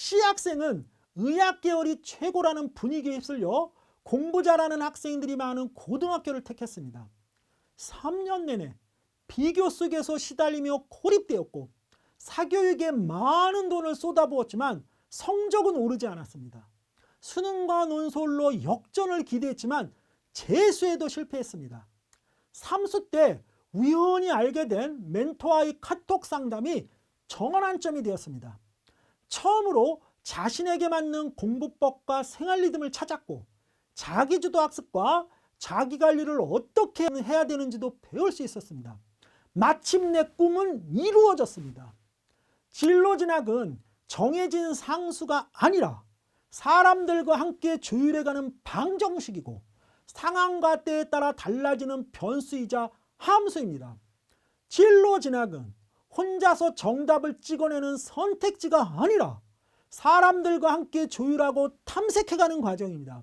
C학생은 의학 계열이 최고라는 분위기에 휩쓸려 공부 잘하는 학생들이 많은 고등학교를 택했습니다. 3년 내내 비교 속에서 시달리며 고립되었고 사교육에 많은 돈을 쏟아부었지만 성적은 오르지 않았습니다. 수능과 논술로 역전을 기대했지만 재수에도 실패했습니다. 삼수 때 우연히 알게 된 멘토와의 카톡 상담이 정원한점이 되었습니다. 처음으로 자신에게 맞는 공부법과 생활 리듬을 찾았고 자기주도 학습과 자기관리를 어떻게 해야 되는지도 배울 수 있었습니다. 마침내 꿈은 이루어졌습니다. 진로 진학은 정해진 상수가 아니라 사람들과 함께 조율해가는 방정식이고 상황과 때에 따라 달라지는 변수이자 함수입니다. 진로 진학은 혼자서 정답을 찍어내는 선택지가 아니라 사람들과 함께 조율하고 탐색해가는 과정입니다.